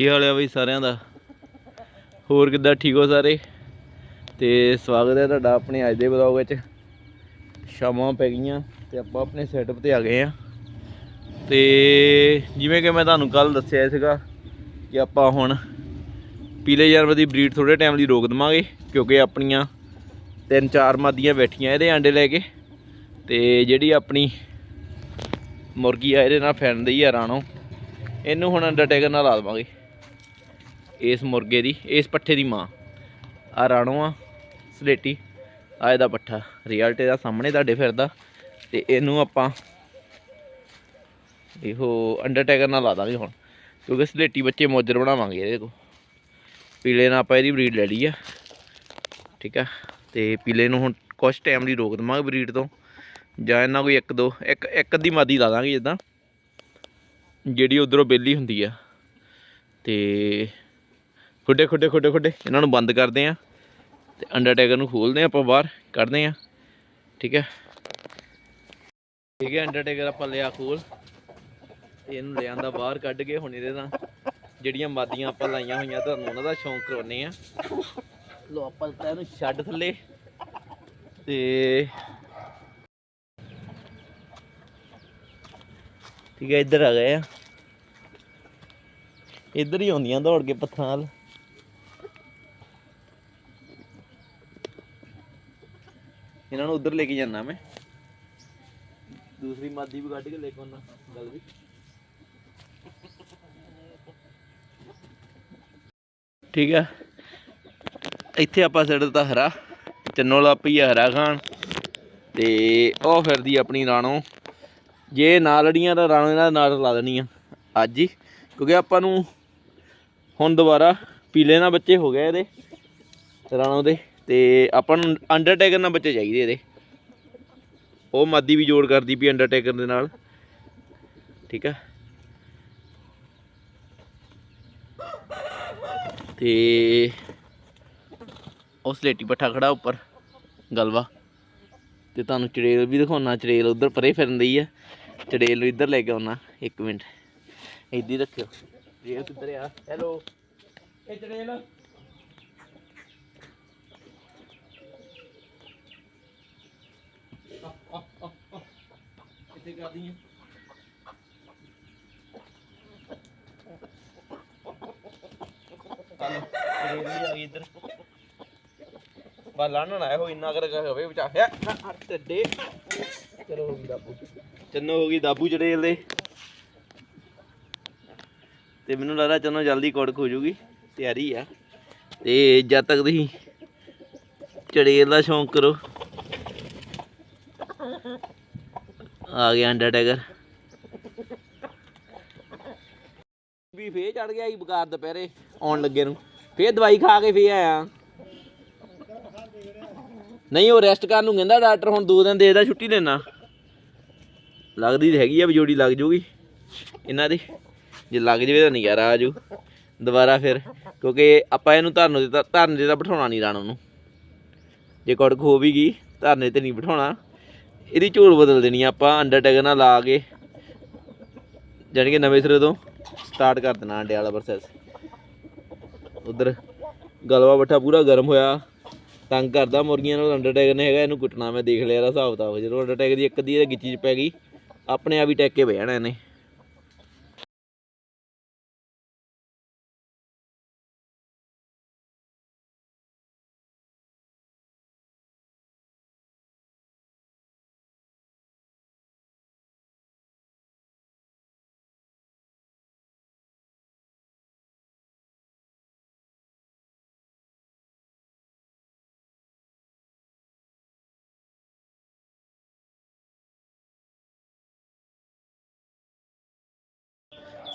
ਕੀ ਹਾਲ ਆ ਬਈ ਸਾਰਿਆਂ ਦਾ। ਹੋਰ ਕਿੱਦਾਂ, ਠੀਕ ਹੋ ਸਾਰੇ? ਤੇ ਸਵਾਗਤ ਹੈ ਤੁਹਾਡਾ ਆਪਣੇ ਅੱਜ ਦੇ ਵਲੌਗ ਵਿੱਚ। ਸ਼ਾਮਾਂ ਪੈ ਗਈਆਂ ਤੇ ਆਪਾਂ ਆਪਣੇ ਸੈਟਅਪ ਤੇ ਆ ਗਏ ਆ ਤੇ ਜਿਵੇਂ ਕਿ ਮੈਂ ਤੁਹਾਨੂੰ ਕੱਲ ਦੱਸਿਆ ਸੀਗਾ ਕਿ ਆਪਾਂ ਹੁਣ ਪੀਲੇ ਜਾਨਵਰ ਦੀ ਬਰੀਡ ਥੋੜੇ ਟਾਈਮ ਲਈ ਰੋਕ ਦਵਾਂਗੇ, ਕਿਉਂਕਿ ਆਪਣੀਆਂ ਤਿੰਨ ਚਾਰ ਮਾਦੀਆਂ ਬੈਠੀਆਂ ਇਹਦੇ ਆਂਡੇ ਲੈ ਕੇ। ਤੇ ਜਿਹੜੀ ਆਪਣੀ ਮੁਰਗੀ ਆ, ਇਹਦੇ ਨਾਲ ਫੈਨ ਦੀ ਆ ਰਾਣੋ। ਇਹਨੂੰ ਹੁਣ ਅੰਡਰਟੇਕਰ ਨਾਲ ਲਾ ਦਵਾਂਗੇ। ਇਸ ਮੁਰਗੇ ਦੀ, ਇਸ ਪੱਠੇ ਦੀ ਮਾਂ। ਆ ਰਾਣੋ ਆ, ਸਲੇਟੀ। ਆ ਇਹਦਾ ਪੱਠਾ ਰਿਜ਼ਲਟ ਦਾ ਸਾਹਮਣੇ ਤੁਹਾਡੇ ਫਿਰਦਾ। ਤੇ ਇਹਨੂੰ ਆਪਾਂ ਇਹੋ ਅੰਡਰਟੇਕਰ ਨਾਲ ਲਾ ਦਾਂਗੇ ਹੁਣ। ਕਿਉਂਕਿ ਸਲੇਟੀ ਬੱਚੇ ਮੋਜਰ ਬਣਾਵਾਂਗੇ ਇਹਦੇ ਕੋ ਪੀਲੇ ਨਾਲ ਆਪਾਂ ਇਹਦੀ ਬਰੀਡ ਲੈ ਲਈ ਆ। ਠੀਕ ਆ? ਤੇ ਪੀਲੇ ਨੂੰ ਹੁਣ ਕੁਝ ਟਾਈਮ ਲਈ ਰੋਕ ਦਵਾਂਗੇ ਬਰੀਡ ਤੋਂ। ਜਾਂ ਇਹਨਾਂ ਕੋਈ ਇੱਕ ਦੋ, ਇੱਕ ਇੱਕ ਅੱਧੀ ਮਾਦੀ ਲਾ ਦਾਂਗੇ ਜਿੱਦਾਂ। ਜਿਹੜੀ ਉਧਰੋਂ ਬੇਲੀ ਹੁੰਦੀ ਆ। ਤੇ ਖੁੱਡੇ ਖੁੱਡੇ ਖੁੱਡੇ ਖੁੱਡੇ। ਇਹਨਾਂ ਨੂੰ ਬੰਦ ਕਰਦੇ ਆ ਤੇ ਅੰਡਰਟੇਕਰ ਨੂੰ ਖੋਲਦੇ ਆ ਆਪਾਂ ਬਾਹਰ, ਕੱਢਦੇ ਆ। ਠੀਕ ਹੈ? ਠੀਕ ਹੈ ਅੰਡਰਟੇਕਰ ਆਪਾਂ ਲਿਆ ਖੋਲ। ਤੇ ਇਹਨੂੰ ਲਿਆਂਦਾ ਬਾਹਰ ਕੱਢ ਕੇ ਹੁਣ ਇਹਦੇ ਨਾਲ ਜਿਹੜੀਆਂ ਮਾਦੀਆਂ ਆਪਾਂ ਲਾਈਆਂ ਹੋਈਆਂ, ਤੁਹਾਨੂੰ ਉਹਨਾਂ ਦਾ ਸ਼ੌਂਕ ਕਰਾਉਨੇ ਆ। ਲੋ ਆਪਾਂ ਤਾਂ ਇਹਨੂੰ ਛੱਡ ਥੱਲੇ। ਤੇ ਠੀਕ ਹੈ, ਇੱਧਰ ਆ ਗਏ ਆ। ਇੱਧਰ ਹੀ ਆਉਂਦੀਆਂ ਦੌੜ ਕੇ ਪੱਥਰਾਂ ਵੱਲ। ਇਹਨਾਂ ਨੂੰ ਉੱਧਰ ਲੈ ਕੇ ਜਾਣਾ ਮੈਂ। ਦੂਸਰੀ ਮਾਦੀ ਵੀ ਕੱਢ ਕੇ ਲੈ ਕੇ ਆਉਣਾ ਗੱਲ ਵੀ। ਠੀਕ ਆ। ਇੱਥੇ ਆਪਾਂ ਸਿੱਟ ਦਿੱਤਾ ਹਰਾ ਚੰਨੋਲਾ ਪਈਆ ਹਰਾ ਖਾਣ। ਤੇ ਉਹ ਫਿਰਦੀ ਆਪਣੀ ਰਾਣੋ। ਜੇ ਨਾ ਲੜੀਆਂ ਤਾਂ ਰਾਣੋ ਇਹਨਾਂ ਨਾਲ ਲਾ ਦੇਣੀ ਆ ਅੱਜ ਹੀ। ਕਿਉਂਕਿ ਆਪਾਂ ਨੂੰ ਹੁਣ ਦੁਬਾਰਾ ਪੀਲੇ ਨਾਲ ਬੱਚੇ ਹੋ ਗਏ ਇਹਦੇ ਰਾਣੋ ਦੇ। ਤੇ ਆਪਾਂ ਨੂੰ ਅੰਡਰਟੇਕਰ ਨਾਲ ਬੱਚੇ ਚਾਹੀਦੇ ਇਹਦੇ। ਉਹ ਮਾਦੀ ਵੀ ਜੋੜ ਕਰਦੀ ਵੀ ਅੰਡਰਟੇਕਰ ਦੇ ਨਾਲ। ਠੀਕ ਆ। ਤੇ ਉਹ ਸਲੇਟੀ ਪੱਠਾ ਖੜਾ ਉੱਪਰ, ਗਲਵਾ। ਤੇ ਤੁਹਾਨੂੰ ਚੜੇਲ ਵੀ ਦਿਖਾਉਣਾ, ਚੜੇਲ ਉਧਰ ਪਰੇ ਫਿਰਨ ਦੀ ਆ। ਚੜੇਲ ਨੂੰ ਇੱਧਰ ਲੈ ਕੇ ਆਉਣਾ, ਇੱਕ ਮਿੰਟ। ਇੱਦੀ ਰੱਖਿਓ। ਚੜੇਲ ਕਿੱਧਰ ਆ, ਹੈਲੋ। ਇਹ ਚੜੇਲ। ਕਰਦੀ ਆ। ਵੀ ਆ ਗਈ ਇੱਧਰ। ਬਾ ਲਾਣਨ ਆਇਆ ਹੋ ਇੰਨਾ ਕਰ ਹੋਵੇ ਬਚਾ ਹੈ? ਟੱਡੇ ਚਲੋ ਹੋ ਗਈ ਦਾਬੂ। ਚੰਨੋ ਹੋ ਗਈ ਦਾਬੂ ਚੜੇਲ ਦੇ। ਤੇ ਮੈਨੂੰ ਲੱਗਦਾ ਚੰਨੋ ਜਲਦੀ ਕੋੜ ਖੋ ਜੂਗੀ ਤਿਆਰੀ ਆ। ਤੇ ਜਦ ਤੱਕ ਤੁਸੀਂ ਚੜੇਲ ਦਾ ਸ਼ੌਂਕ ਕਰੋ। ਆ ਗਿਆ ਅੰਡਰਟੇਕਰ ਵੀ ਫੇਰ ਚੜ ਗਿਆ ਹੀ ਬਕਾਰ ਦੁਪਹਿਰੇ, ਆਉਣ ਲੱਗੇ ਨੂੰ। ਫੇਰ ਦਵਾਈ ਖਾ ਕੇ ਫੇਰ ਆਇਆ। ਨਹੀਂ, ਉਹ ਰੈਸਟ ਕਰਨ ਨੂੰ ਕਹਿੰਦਾ ਡਾਕਟਰ, ਹੁਣ ਦੋ ਦਿਨ ਦੇ ਦਾ ਛੁੱਟੀ ਲੈਣਾ ਲੱਗਦੀ ਹੈਗੀ ਆ ਵੀ ਜੋੜੀ ਲੱਗ ਜੂਗੀ ਇਹਨਾਂ ਦੀ। ਜੇ ਲੱਗ ਜਵੇ ਤਾਂ ਨਜ਼ਾਰਾ ਆ ਜੂ। ਦੁਬਾਰਾ ਫਿਰ, ਕਿਉਂਕਿ ਆਪਾਂ ਇਹਨੂੰ ਧਰਨ ਦੇ ਧਰਨ ਦੇ ਤਾਂ ਬਿਠਾਉਣਾ ਨਹੀਂ ਰਾਣ ਉਹਨੂੰ ਜੇ ਕੜਕ ਹੋ ਵੀ ਗਈ, ਧਰਨੇ ਤੇ ਨਹੀਂ ਬਿਠਾਉਣਾ। ਇਹਦੀ ਝੋਲ ਬਦਲ ਦੇਣੀ ਆਪਾਂ, ਅੰਡਰ ਟੈਗ ਨਾਲ ਲਾ ਕੇ। ਜਾਣੀ ਕਿ ਨਵੇਂ ਸਿਰੇ ਤੋਂ ਸਟਾਰਟ ਕਰ ਦੇਣਾ ਅੰਡੇ ਵਾਲਾ ਪ੍ਰੋਸੈਸ ਉਧਰ ਗਲਵਾ ਬੱਠਾ ਪੂਰਾ ਗਰਮ ਹੋਇਆ। ਤੰਗ ਕਰਦਾ ਮੁਰਗੀਆਂ ਨੂੰ ਅੰਡਰਟੇਕਰ ਨੇ ਹੈਗਾ, ਇਹਨੂੰ ਕੁੱਟਣਾ, ਮੈਂ ਦੇਖ ਲਿਆ ਇਹਦਾ ਹਿਸਾਬ ਕਿਤਾਬ ਜਦੋਂ ਅੰਡਰਟੇਕਰ ਦੀ ਇੱਕ ਅੱਧੀ ਇਹਦੇ ਗਿੱਚੀ 'ਚ ਪੈ ਗਈ, ਆਪਣੇ ਆਪ ਹੀ ਟੈਕ ਕੇ ਬਹਿ ਜਾਣਾ ਇਹਨੇ।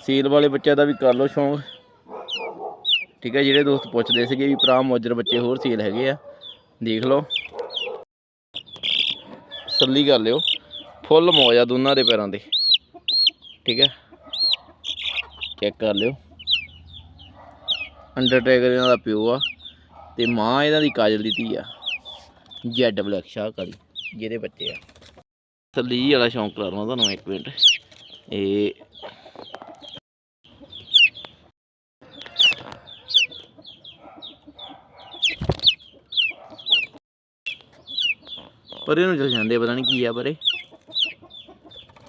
ਸੇਲ ਵਾਲੇ ਬੱਚਿਆਂ ਦਾ ਵੀ ਕਰ ਲਓ ਸ਼ੌਂਕ। ਠੀਕ ਹੈ, ਜਿਹੜੇ ਦੋਸਤ ਪੁੱਛਦੇ ਸੀਗੇ ਵੀ ਭਰਾ ਮੌਜਰ ਬੱਚੇ ਹੋਰ ਸੇਲ ਹੈਗੇ ਆ, ਦੇਖ ਲਓ। ਸੱਲੀ ਕਰ ਲਿਓ। ਫੁੱਲ ਮੌਜ ਆ ਦੋਨਾਂ ਦੇ ਪੈਰਾਂ ਦੇ ਠੀਕ ਹੈ, ਚੈੱਕ ਕਰ ਲਿਓ। ਅੰਡਰ ਅੰਡਰਟੇਕਰ ਇਹਨਾਂ ਦਾ ਪਿਓ ਆ ਤੇ ਮਾਂ ਇਹਨਾਂ ਦੀ ਕਾਜਲ ਦੀ ਧੀ ਆ। ਜੈਡ ਬਲੈਕ ਸ਼ਾਹ ਕਾਲੀ ਜਿਹਦੇ ਬੱਚੇ ਆ। ਸੱਲੀ ਵਾਲਾ ਸ਼ੌਂਕ ਕਰਾ ਲਵਾਂ ਤੁਹਾਨੂੰ ਇੱਕ ਮਿੰਟ। ਇਹ ਪਰ ਇਹਨੂੰ ਚਲ ਜਾਂਦੇ ਪਤਾ ਨਹੀਂ ਕੀ ਆ ਪਰੇ।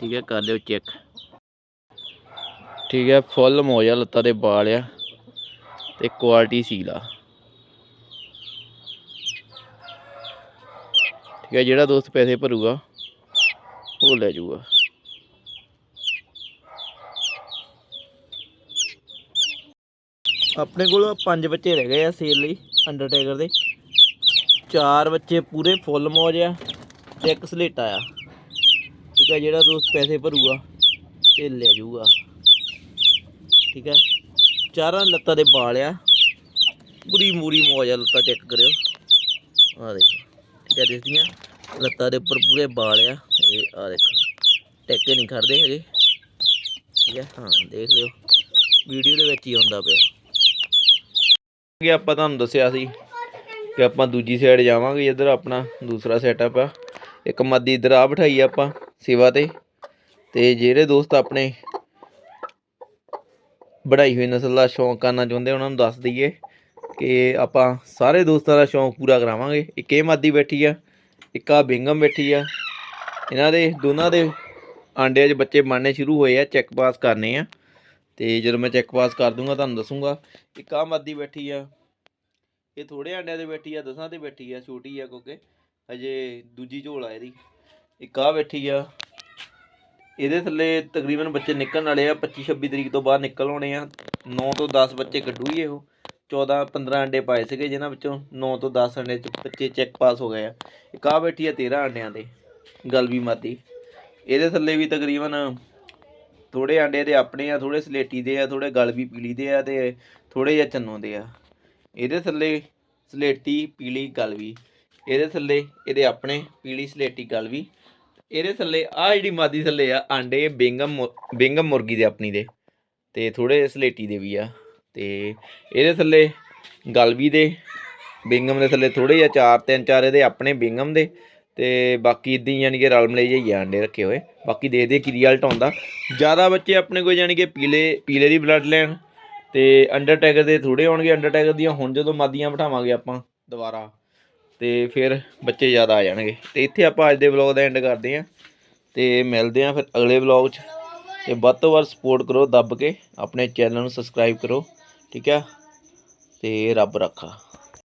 ਠੀਕ ਹੈ ਕਰ ਲਿਓ ਚੈੱਕ ਠੀਕ ਹੈ ਫੁੱਲ ਮੋਜਾ ਲੱਤਾਂ ਦੇ ਬਾਲ ਆ ਤੇ ਕੁਆਲਿਟੀ ਸੀਲ ਆ। ਠੀਕ ਹੈ ਜਿਹੜਾ ਦੋਸਤ ਪੈਸੇ ਭਰੂਗਾ, ਉਹ ਲੈ ਜਾਊਗਾ। ਆਪਣੇ ਕੋਲ ਪੰਜ ਬੱਚੇ ਰਹਿ ਗਏ ਆ ਸੇਲ ਲਈ ਅੰਡਰਟੇਕਰ ਦੇ। ਚਾਰ ਬੱਚੇ ਪੂਰੇ ਫੁੱਲ ਮੌਜ ਆ। ਤੇ ਇੱਕ ਸਲੇਟਾ ਆ। ਠੀਕ ਹੈ ਜਿਹੜਾ ਦੋਸਤ ਪੈਸੇ ਭਰੂਗਾ ਤੇ ਲੈ ਜਾਊਗਾ। ਠੀਕ ਹੈ ਚਾਰਾਂ ਲੱਤਾਂ ਦੇ ਬਾਲ ਆ। ਪੂਰੀ ਮੂਰੀ ਮੌਜ ਆ, ਲੱਤਾਂ ਚੈੱਕ ਕਰਿਓ। ਆ ਦੇਖੋ। ਠੀਕ ਹੈ ਦਿਸਦੀਆਂ ਲੱਤਾਂ ਦੇ ਉੱਪਰ ਪੂਰੇ ਬਾਲ ਆ। ਇਹ ਆ ਦੇਖੋ। ਟੈਕੇ ਨਹੀਂ ਖੜਦੇ ਹਜੇ ਠੀਕ ਹੈ ਹਾਂ, ਦੇਖ ਲਿਓ। ਵੀਡੀਓ ਦੇ ਵਿੱਚ ਹੀ ਆਉਂਦਾ ਪਿਆ। ਕਿ ਆਪਾਂ ਤੁਹਾਨੂੰ ਦੱਸਿਆ ਸੀ ਕਿ ਆਪਾਂ ਦੂਜੀ ਸਾਈਡ ਜਾਵਾਂਗੇ, ਇੱਧਰ ਆਪਣਾ ਦੂਸਰਾ ਸੈਟਅਪ ਆ। ਇੱਕ ਮੱਦੀ ਇੱਧਰ ਆ ਬਿਠਾਈ ਆ ਆਪਾਂ ਸੇਵਾ ਤੇ ਤੇ ਜਿਹੜੇ ਦੋਸਤ ਆਪਣੇ ਬੜਾਈ ਹੋਈ ਨਸਲ ਦਾ ਸ਼ੌਂਕ ਕਰਨਾ ਚਾਹੁੰਦੇ ਉਹਨਾਂ ਨੂੰ ਦੱਸ ਦਈਏ ਕਿ ਆਪਾਂ ਸਾਰੇ ਦੋਸਤਾਂ ਦਾ ਸ਼ੌਂਕ ਪੂਰਾ ਕਰਾਵਾਂਗੇ। ਇੱਕ ਇਹ ਮਾਦੀ ਬੈਠੀ ਆ, ਇੱਕ ਆ ਬਿੰਗਮ ਬੈਠੀ ਆ। ਇਹਨਾਂ ਦੇ, ਦੋਨਾਂ ਦੇ ਆਂਡਿਆਂ 'ਚ ਬੱਚੇ ਬਣਨੇ ਸ਼ੁਰੂ ਹੋਏ ਆ, ਚੈੱਕ ਪਾਸ ਕਰਨੇ ਆ। ਤੇ ਜਦੋਂ ਮੈਂ ਚੈੱਕ ਪਾਸ ਕਰ ਦੂੰਗਾ, ਤੁਹਾਨੂੰ ਦੱਸੂਗਾ। ਇੱਕ ਆ ਮਾਦੀ ਬੈਠੀ ਆ, ਇਹ ਥੋੜੇ ਆਂਡਿਆਂ ਤੇ ਬੈਠੀ ਆ, ਦਸਾਂ ਤੇ ਬੈਠੀ ਆ, ਛੋਟੀ ਆ ਕਿਉਂਕਿ ਹਜੇ ਦੂਜੀ ਝੋਲ ਆ ਇਹਦੀ। ਇੱਕ ਆ ਬੈਠੀ ਆ। ਇਹਦੇ ਥੱਲੇ ਤਕਰੀਬਨ ਬੱਚੇ ਨਿਕਲਣ ਵਾਲੇ ਆ 25 26 ਤਰੀਕ ਤੋਂ ਬਾਅਦ ਨਿਕਲ ਆਉਣੇ ਆ। 9 ਤੋਂ 10 ਬੱਚੇ ਕੱਢੂ ਕੱਢੂਗੀ ਇਹੋ 14 15 ਅੰਡੇ ਪਾਏ ਸੀਗੇ ਜਿਨ੍ਹਾਂ ਵਿੱਚੋਂ 9 ਤੋਂ 10 ਅੰਡੇ ਚ ਬੱਚੇ ਚੈੱਕ ਪਾਸ ਹੋ ਗਏ ਆ। ਇੱਕ ਆ ਬੈਠੀ ਆ 13 ਅੰਡਿਆਂ ਦੇ ਗਲ ਵੀ ਮਾਤੀ। ਇਹਦੇ ਥੱਲੇ ਵੀ ਤਕਰੀਬਨ ਥੋੜੇ ਆਂਡੇ ਦੇ ਆਪਣੇ ਆ ਥੋੜੇ ਸਲੇਟੀ ਦੇ ਆ ਥੋੜੇ ਗਲ ਵੀ ਪੀਲੀ ਦੇ ਆ ਤੇ ਥੋੜੇ ਜਿਹਾ ਚੰਨੋ ਦੇ ਆ। ਇਹਦੇ ਥੱਲੇ ਸਲੇਟੀ, ਪੀਲੀ, ਗਲ ਵੀ। ਇਹਦੇ ਥੱਲੇ ਇਹਦੇ ਆਪਣੇ ਪੀਲੀ ਸਲੇਟੀ ਗਲ ਵੀ। ਇਹਦੇ ਥੱਲੇ ਆ ਜਿਹੜੀ ਮਾਦੀ ਥੱਲੇ ਆ ਆਂਡੇ ਬਿੰਗਮ ਮੁ- ਬਿੰਗਮ ਮੁਰਗੀ ਦੇ ਆਪਣੀ ਦੇ ਤੇ ਥੋੜੇ ਸਲੇਟੀ ਦੇ ਵੀ ਆ ਤੇ ਇਹਦੇ ਥੱਲੇ ਗਲ ਵੀ ਦੇ, ਬਿੰਗਮ ਦੇ ਥੱਲੇ ਥੋੜੇ ਜਿਹਾ ਚਾਰ, ਤਿੰਨ, ਚਾਰ ਇਹਦੇ ਆਪਣੇ ਬਿੰਗਮ ਦੇ ਤੇ ਬਾਕੀ ਇਦਾਂ ਹੀ ਯਾਨੀ ਕਿ ਰਲ ਮਲੇ ਜਿਹੇ ਹੀ ਆਂਡੇ ਰੱਖੇ ਹੋਏ। ਬਾਕੀ ਦੇਖਦੇ ਦੇ ਕੀ ਰਿਜ਼ਲਟ ਆਉਂਦਾ। ਜ਼ਿਆਦਾ ਬੱਚੇ ਆਪਣੇ ਕੋਲ ਯਾਨੀ ਕਿ ਪੀਲੇ ਪੀਲੇ ਦੀ ਬਲੱਡ ਲੈਣ ਤੇ ਅੰਡਰਟੇਕਰ ਦੇ ਥੋੜੇ ਆਉਣਗੇ। ਅੰਡਰ ਅੰਡਰਟੇਕਰ ਦੀਆਂ ਹੁਣ ਜਦੋਂ ਮਾਦੀਆਂ ਬਿਠਾਵਾਂਗੇ ਆਪਾਂ ਦੁਬਾਰਾ ਤੇ ਫਿਰ ਬੱਚੇ ਜ਼ਿਆਦਾ ਆ ਜਾਣਗੇ। ਤੇ ਇੱਥੇ ਆਪਾਂ ਅੱਜ ਦੇ ਵਲੌਗ ਦਾ ਐਂਡ ਕਰਦੇ ਆਂ ਤੇ ਮਿਲਦੇ ਆਂ ਫਿਰ ਅਗਲੇ ਵਲੌਗ 'ਚ। ਤੇ ਵੱਧ ਤੋਂ ਵੱਧ ਸਪੋਰਟ ਕਰੋ, ਦੱਬ ਕੇ ਆਪਣੇ ਚੈਨਲ ਨੂੰ ਸਬਸਕ੍ਰਾਈਬ ਕਰੋ। ਠੀਕ ਆ? ਤੇ ਰੱਬ ਰੱਖਾ।